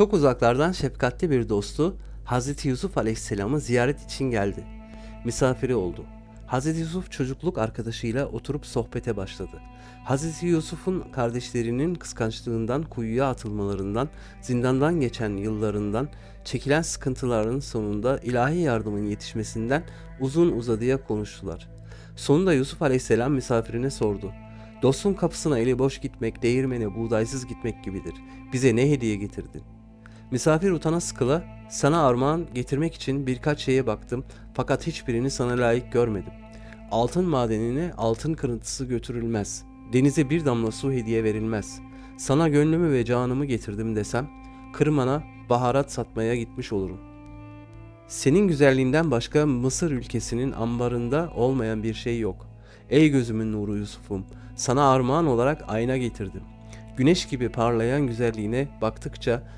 Çok uzaklardan şefkatli bir dostu Hazreti Yusuf Aleyhisselam'ı ziyaret için geldi. Misafiri oldu. Hazreti Yusuf çocukluk arkadaşıyla oturup sohbete başladı. Hazreti Yusuf'un kardeşlerinin kıskançlığından, kuyuya atılmalarından, zindandan geçen yıllarından, çekilen sıkıntıların sonunda ilahi yardımın yetişmesinden uzun uzadıya konuştular. Sonunda Yusuf Aleyhisselam misafirine sordu. Dostun kapısına eli boş gitmek, değirmene buğdaysız gitmek gibidir. Bize ne hediye getirdin? Misafir utana sıkıla, sana armağan getirmek için birkaç şeye baktım fakat hiçbirini sana layık görmedim. Altın madenine altın kırıntısı götürülmez. Denize bir damla su hediye verilmez. Sana gönlümü ve canımı getirdim desem, kırmana baharat satmaya gitmiş olurum. Senin güzelliğinden başka Mısır ülkesinin ambarında olmayan bir şey yok. Ey gözümün nuru Yusuf'um, sana armağan olarak ayna getirdim. Güneş gibi parlayan güzelliğine baktıkça